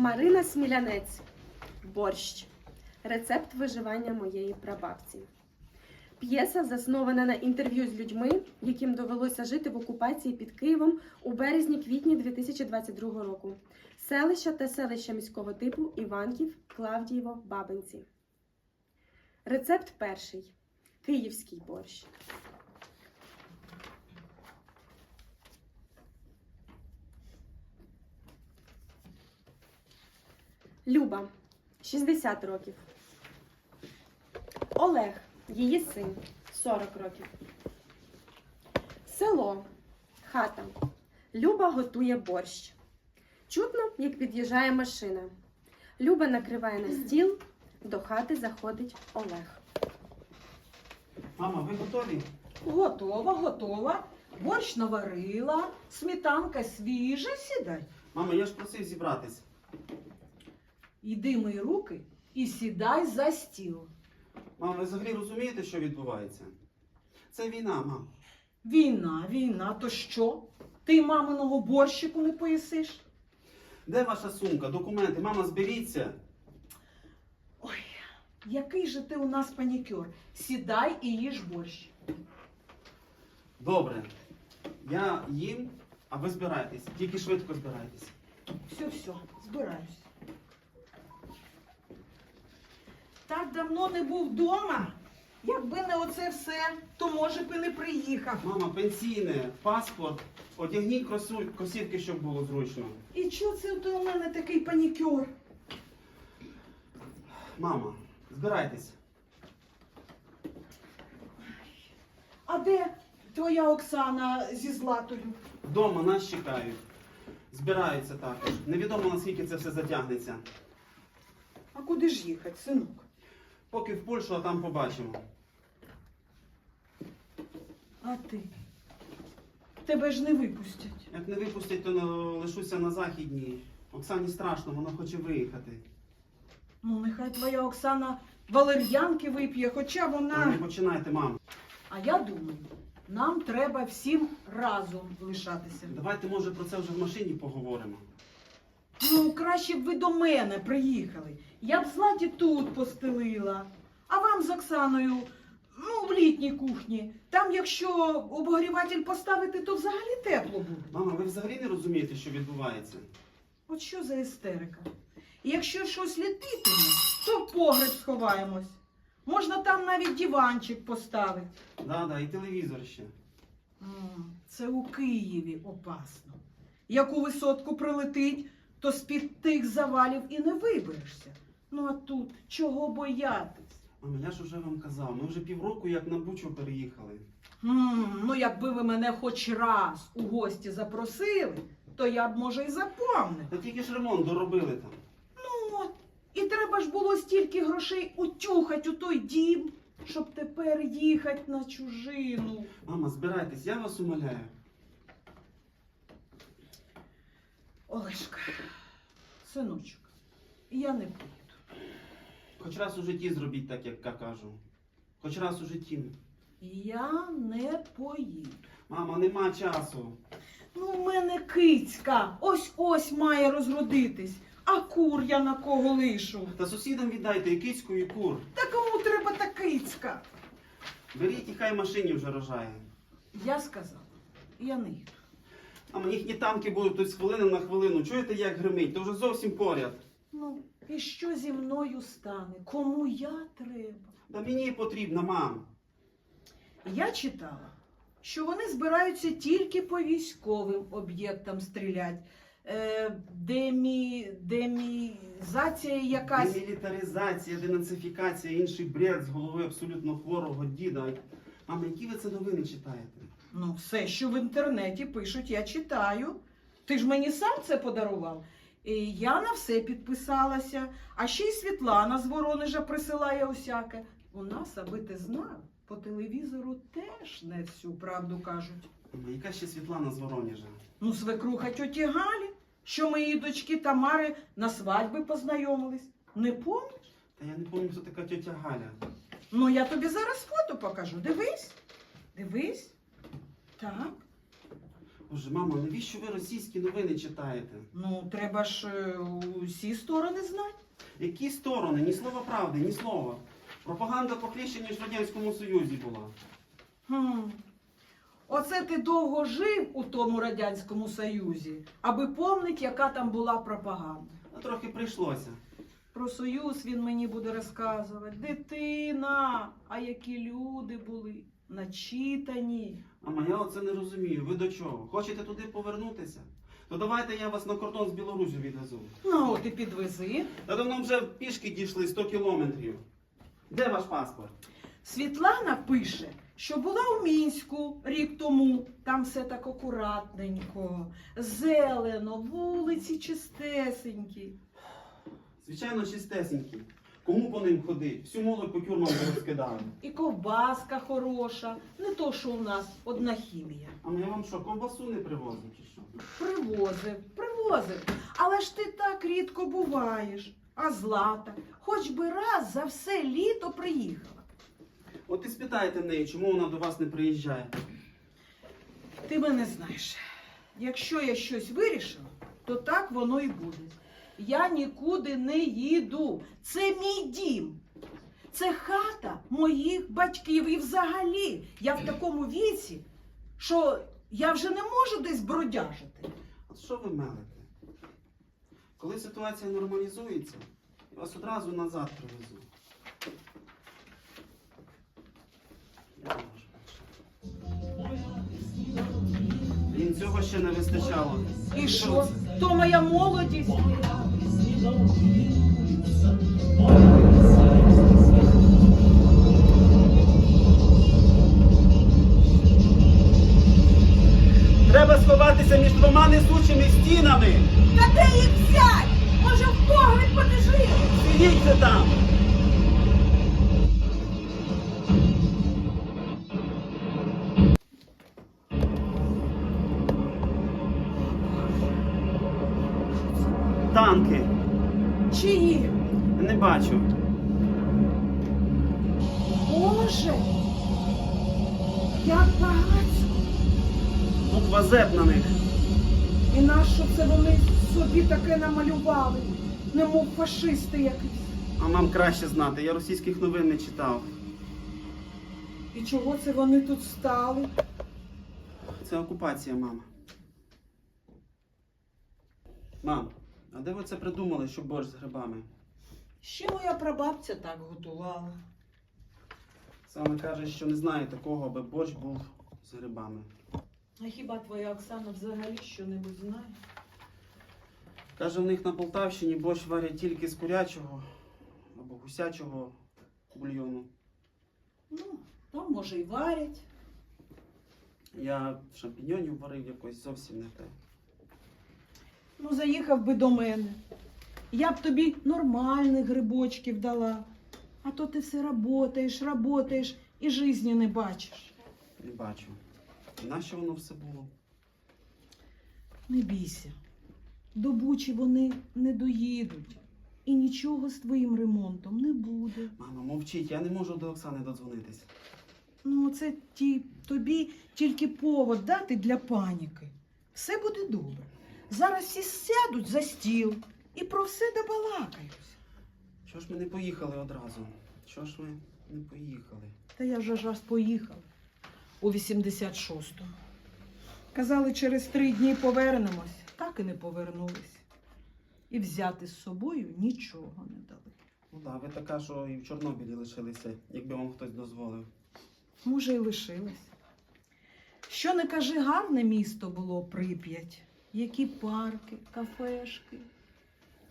Марина Смілянець. Борщ. Рецепт виживання моєї прабабці. П'єса заснована на інтерв'ю з людьми, яким довелося жити в окупації під Києвом у березні-квітні 2022 року. Селища та селища міського типу Іванків, Клавдієво, Бабинці. Рецепт перший. Київський борщ. Люба 60 років. Олег, її син 40 років. Село, хата. Люба готує борщ. Чутно, як під'їжджає машина. Люба накриває на стіл, до хати заходить Олег. Мама, ви готові? Готова, готова. Борщ наварила, сметанка свіжа, сідай. Мама, я ж просив зібратись. Йди мий руки і сідай за стіл. Мама, ви взагалі розумієте, що відбувається? Це війна, мам. Війна, війна, то що? Ти маминого борщику не поїсиш? Де ваша сумка, документи? Мама, зберіться. Ой, який же ти у нас панікюр. Сідай і їж борщ. Добре. Я їм, а ви збирайтесь. Тільки швидко збирайтесь. Все, все, збираюсь. Так давно не був вдома. Якби не оце все, то може б і не приїхав. Мама, пенсійне, паспорт. Одягніть кросу... кросівки, щоб було зручно. І чого це у мене такий панікюр? Мама, збирайтесь. А де твоя Оксана зі Златою? Вдома нас чекають. Збираються також. Невідомо наскільки це все затягнеться. А куди ж їхати, синок? Поки в Польщу, а там побачимо. А ти? Тебе ж не випустять. Як не випустять, то ну, лишуся на західній. Оксані страшно, вона хоче виїхати. Ну, нехай твоя Оксана валер'янки вип'є, хоча Та Не починайте, мам. А я думаю, нам треба всім разом лишатися. Давайте, може, про це вже в машині поговоримо. Ну, краще б ви до мене приїхали. Я б Златі тут постелила. А вам з Оксаною, ну, в літній кухні. Там, якщо обогріватель поставити, то взагалі тепло буде. Мама, ви взагалі не розумієте, що відбувається? От що за істерика? І якщо щось літитиме, то в погреб сховаємось. Можна там навіть диванчик поставити. Да, да, і телевізор ще. М, Це у Києві опасно. Як у висотку прилетить, то з-під тих завалів і не виберешся. Ну а тут чого боятись? Мама, я ж уже вам казав, ми вже півроку як на Бучу переїхали. М, Ну, якби ви мене хоч раз у гості запросили, то я б, може, і запомнив. Та тільки ж ремонт доробили там. Ну от, і треба ж було стільки грошей утюхать у той дім, щоб тепер їхати на чужину. Мама, збирайтесь, я вас умоляю. Олешка, синочок, я не поїду. Хоч раз у житті зробіть так, як я кажу. Хоч раз у житті. Я не поїду. Мама, нема часу. Ну, у мене кицька ось ось має розродитись. А кур я на кого лишу? Та сусідам віддайте і кицьку, і кур. Та кому треба та кицька? Беріть і хай машині вже рожає. Я сказала, я не їду. Мама, їхні танки будуть тут з хвилини на хвилину. Чуєте, як гримить? То вже зовсім поряд. Ну, і що зі мною стане? Кому я треба? Та мені потрібно, мам. Я читала, що вони збираються тільки по військовим об'єктам стріляти. Е, демі, демізація якась. Демілітаризація, денацифікація, інший бред з голови абсолютно хворого діда. Мама, які ви це новини читаєте? Ну, все, що в інтернеті пишуть, я читаю. Ти ж мені сам це подарував. І я на все підписалася. А ще й Світлана з Воронежа присилає усяке. У нас, аби ти знав, по телевізору теж не всю правду кажуть. Яка ще Світлана з Воронежа? Ну, свекруха тьоті Галі, що моїй дочки Тамари на свадьби познайомились. Не помниш? Та я не пам'ятаю, хто така тетя Галя. Ну, я тобі зараз фото покажу. Дивись. Дивись. Так. Боже, мамо, навіщо ви російські новини читаєте? Ну, треба ж е, усі сторони знати. Які сторони? Ні слова правди, ні слова. Пропаганда похліще, ніж в Радянському Союзі була. Хм. Оце ти довго жив у тому Радянському Союзі, аби помнить, яка там була пропаганда. А трохи прийшлося. Про Союз він мені буде розказувати. Дитина, а які люди були, начитані. Мама, я оце не розумію. Ви до чого? Хочете туди повернутися? То давайте я вас на кордон з Білорусі відвезу. Ну, от і підвези. Та давно вже пішки дійшли 100 кілометрів. Де ваш паспорт? Світлана пише, що була у Мінську рік тому. Там все так акуратненько, зелено, вулиці чистесенькі. Звичайно, чистесенькі. Кому по ним ходить? Всю молодь по тюрмам розкидали. І ковбаска хороша, не то, що у нас одна хімія. А я вам що, ковбасу не привозив чи що? Привозив, привозив. Але ж ти так рідко буваєш. А злата, хоч би раз за все літо приїхала. От і спитайте неї, чому вона до вас не приїжджає. Ти мене знаєш. Якщо я щось вирішила, то так воно і буде. Я нікуди не їду. Це мій дім. Це хата моїх батьків. І взагалі я в такому віці, що я вже не можу десь бродяжити. От що ви мелите? Коли ситуація нормалізується, я вас одразу назад привезу. Блін, цього ще не вистачало. І що? То моя молодість. Треба сховатися між двома несучими стінами. Та де їх взять? Може, в погляд побіжи? Сидіться там. Бачу. Боже! Як багато! Буква Z на них. І нащо це вони собі таке намалювали? Немов фашисти якісь. А нам краще знати. Я російських новин не читав. І чого це вони тут стали? Це окупація, мама. Мам, а де ви це придумали, що борщ з грибами? Ще моя прабабця так готувала. Саме каже, що не знає такого, аби борщ був з грибами. А хіба твоя Оксана взагалі що-небудь знає? Каже, в них на Полтавщині борщ варять тільки з курячого або гусячого бульйону. Ну, там може й варять. Я шампіньонів варив якось зовсім не те. Ну, заїхав би до мене. Я б тобі нормальних грибочків дала. А то ти все работаєш, работаєш і жизні не бачиш. Не бачу. Нащо воно все було? Не бійся. До Бучі вони не доїдуть. І нічого з твоїм ремонтом не буде. Мама, мовчіть, я не можу до Оксани додзвонитись. Ну, це ті, тобі тільки повод дати для паніки. Все буде добре. Зараз всі сядуть за стіл і про все добалакають. Чого ж ми не поїхали одразу? Чого ж ми не поїхали? Та я вже ж раз поїхав у 86-му. Казали, через три дні повернемось, так і не повернулись. І взяти з собою нічого не дали. Ну так, ви така, що і в Чорнобилі лишилися, якби вам хтось дозволив. Може, й лишилась. Що не кажи, гарне місто було Прип'ять. Які парки, кафешки,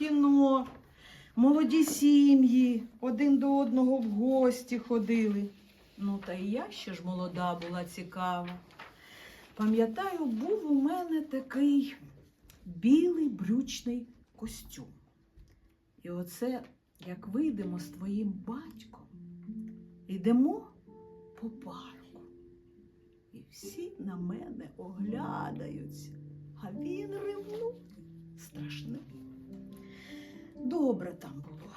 кіно, молоді сім'ї, один до одного в гості ходили. Ну, та і я ще ж молода була цікава. Пам'ятаю, був у мене такий білий брючний костюм. І оце, як вийдемо з твоїм батьком, йдемо по парку. І всі на мене оглядаються, а він ревнув страшний. Добре там було.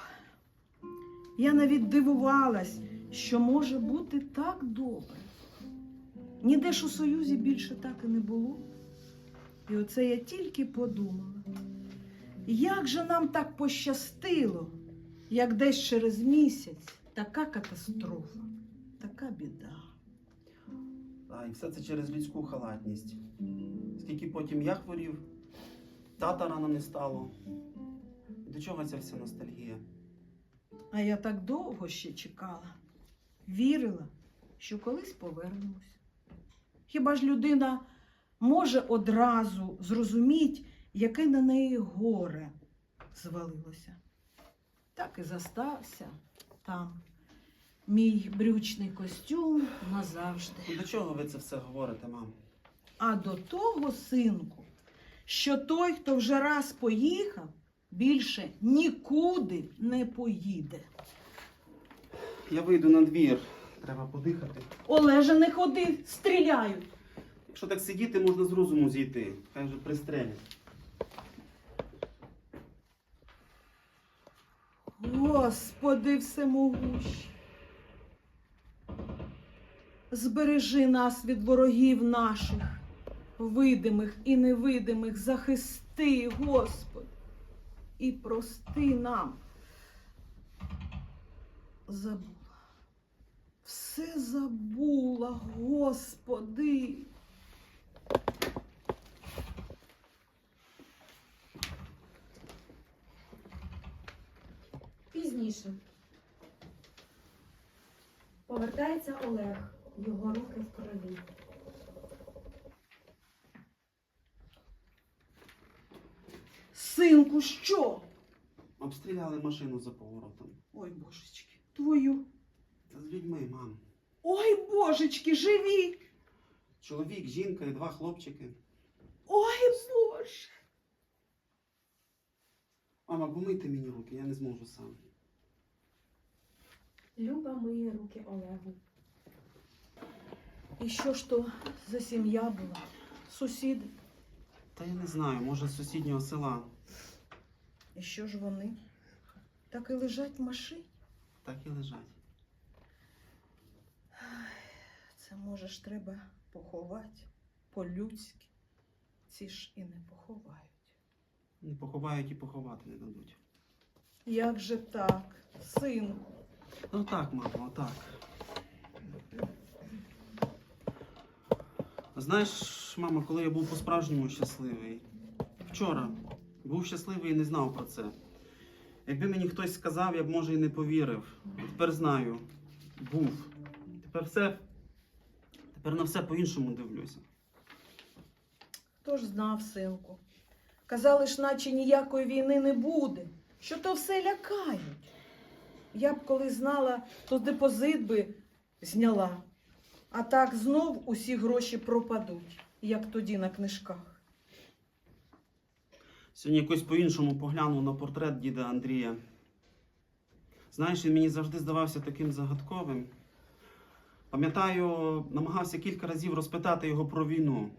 Я навіть дивувалась, що може бути так добре. Ніде ж у Союзі більше так і не було. І оце я тільки подумала. Як же нам так пощастило, як десь через місяць така катастрофа, така біда. А, і все це через людську халатність. Скільки потім я хворів, тата рано не стало. До чого ця вся ностальгія? А я так довго ще чекала, вірила, що колись повернемось. Хіба ж людина може одразу зрозуміти, яке на неї горе звалилося? Так і застався там мій брючний костюм назавжди. До чого ви це все говорите, мам? А до того, синку, що той, хто вже раз поїхав, більше нікуди не поїде. Я вийду на двір, треба подихати. Олеже, не ходи, стріляють. Якщо так сидіти, можна з розуму зійти. Хай вже пристрелять. Господи всемогущий. Збережи нас від ворогів наших, видимих і невидимих, захисти, Господи, і прости нам. Забула. Все забула, Господи. Пізніше. Повертається Олег, його руки в крові. Синку, що? Обстріляли машину за поворотом. Ой, божечки, твою. Та з людьми, мам. Ой, божечки, живі! Чоловік, жінка і два хлопчики. Ой, Боже! Мама, помийте мені руки, я не зможу сам. Люба миє руки Олегу. І що ж то за сім'я була? Сусіди? Та я не знаю, може з сусіднього села. І що ж вони? Так і лежать в машині. Так і лежать. Це може ж треба поховати по-людськи. Ці ж і не поховають. Не поховають і поховати не дадуть. Як же так, синку? Ну так, мамо, отак. Знаєш, мама, коли я був по-справжньому щасливий, вчора був щасливий і не знав про це. Якби мені хтось сказав, я б може і не повірив. Тепер знаю. Був. Тепер все. Тепер на все по-іншому дивлюся. Хто ж знав, синку? Казали ж, наче ніякої війни не буде, що то все лякають. Я б коли знала, то депозит би зняла. А так знов усі гроші пропадуть, як тоді на книжках. Сьогодні якось по-іншому поглянув на портрет діда Андрія. Знаєш, він мені завжди здавався таким загадковим. Пам'ятаю, намагався кілька разів розпитати його про війну.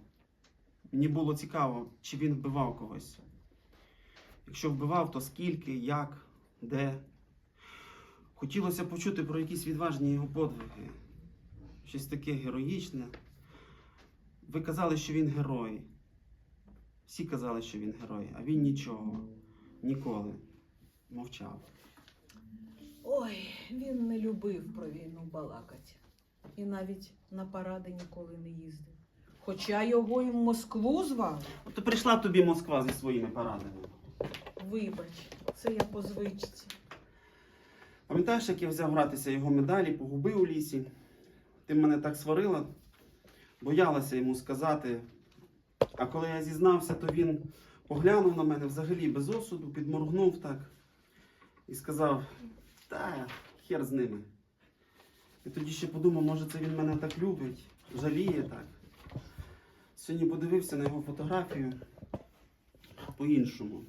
Мені було цікаво, чи він вбивав когось. Якщо вбивав, то скільки, як, де. Хотілося почути про якісь відважні його подвиги. Щось таке героїчне. Ви казали, що він герой. Всі казали, що він герой, а він нічого. Ніколи. Мовчав. Ой, він не любив про війну балакати. І навіть на паради ніколи не їздив. Хоча його і в Москву звали. От і прийшла тобі Москва зі своїми парадами. Вибач, це я по звичці. Пам'ятаєш, як я взяв гратися його медалі, погубив у лісі? Ти мене так сварила, боялася йому сказати. А коли я зізнався, то він поглянув на мене взагалі без осуду, підморгнув так і сказав: та, хер з ними. І тоді ще подумав, може це він мене так любить, жаліє так. Сьогодні подивився на його фотографію по-іншому.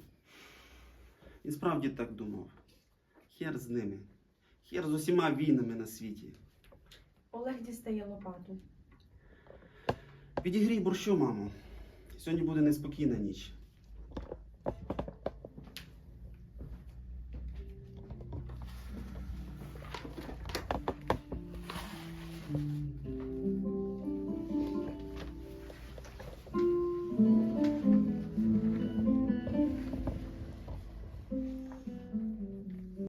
І справді так думав. Хер з ними. Хер з усіма війнами на світі. Олег дістає лопату. Підігрій борщу, мамо. Сьогодні буде неспокійна ніч.